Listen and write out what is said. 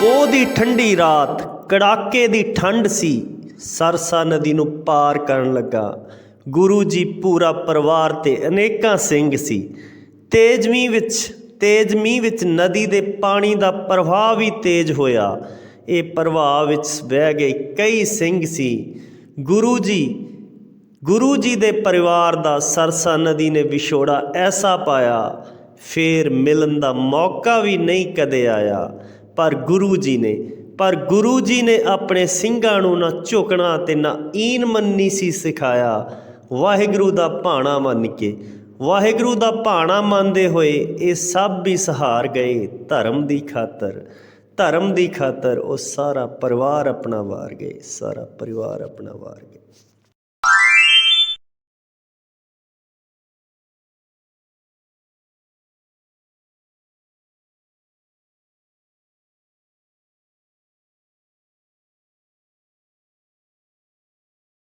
ਪੋਹ ਦੀ ਠੰਡੀ ਰਾਤ, ਕੜਾਕੇ ਦੀ ਠੰਡ ਸੀ। ਸਰਸਾ ਨਦੀ ਨੂੰ ਪਾਰ ਕਰਨ ਲੱਗਾ। ਗੁਰੂ ਜੀ ਪੂਰਾ ਪਰਿਵਾਰ ਤੇ ਅਨੇਕਾਂ ਸਿੰਘ ਸੀ। ਤੇਜ਼ ਮੀਂਹ ਵਿੱਚ, ਤੇਜ਼ ਮੀਂਹ ਵਿੱਚ ਨਦੀ ਦੇ ਪਾਣੀ ਦਾ ਪ੍ਰਵਾਹ ਵੀ ਤੇਜ਼ ਹੋਇਆ। ਇਹ ਪ੍ਰਵਾਹ ਵਿੱਚ ਵਹਿ ਗਏ ਕਈ ਸਿੰਘ ਸੀ। ਗੁਰੂ ਜੀ ਗੁਰੂ ਜੀ ਦੇ ਪਰਿਵਾਰ ਦਾ ਸਰਸਾ ਨਦੀ ਨੇ ਵਿਛੋੜਾ ਐਸਾ ਪਾਇਆ। ਫੇਰ ਮਿਲਣ ਦਾ ਮੌਕਾ ਵੀ ਨਹੀਂ ਕਦੇ ਆਇਆ। ਪਰ ਗੁਰੂ ਜੀ ਨੇ, ਪਰ ਗੁਰੂ ਜੀ ਨੇ ਆਪਣੇ ਸਿੰਘਾਂ ਨੂੰ ਨਾ ਝੁਕਣਾ ਤੇ ਨਾ ਈਨ ਮੰਨੀ ਸੀ ਸਿਖਾਇਆ। ਵਾਹਿਗੁਰੂ ਦਾ ਭਾਣਾ ਮੰਨ ਕੇ, ਵਾਹਿਗੁਰੂ ਦਾ ਭਾਣਾ ਮੰਨਦੇ ਹੋਏ ਇਹ ਸਭ ਵੀ ਸਹਾਰ ਗਏ ਧਰਮ ਦੀ ਖਾਤਰ। ਧਰਮ ਦੀ ਖਾਤਰ ਉਹ ਸਾਰਾ ਪਰਿਵਾਰ ਆਪਣਾ ਵਾਰ ਗਏ, ਸਾਰਾ ਪਰਿਵਾਰ ਆਪਣਾ ਵਾਰ ਗਏ।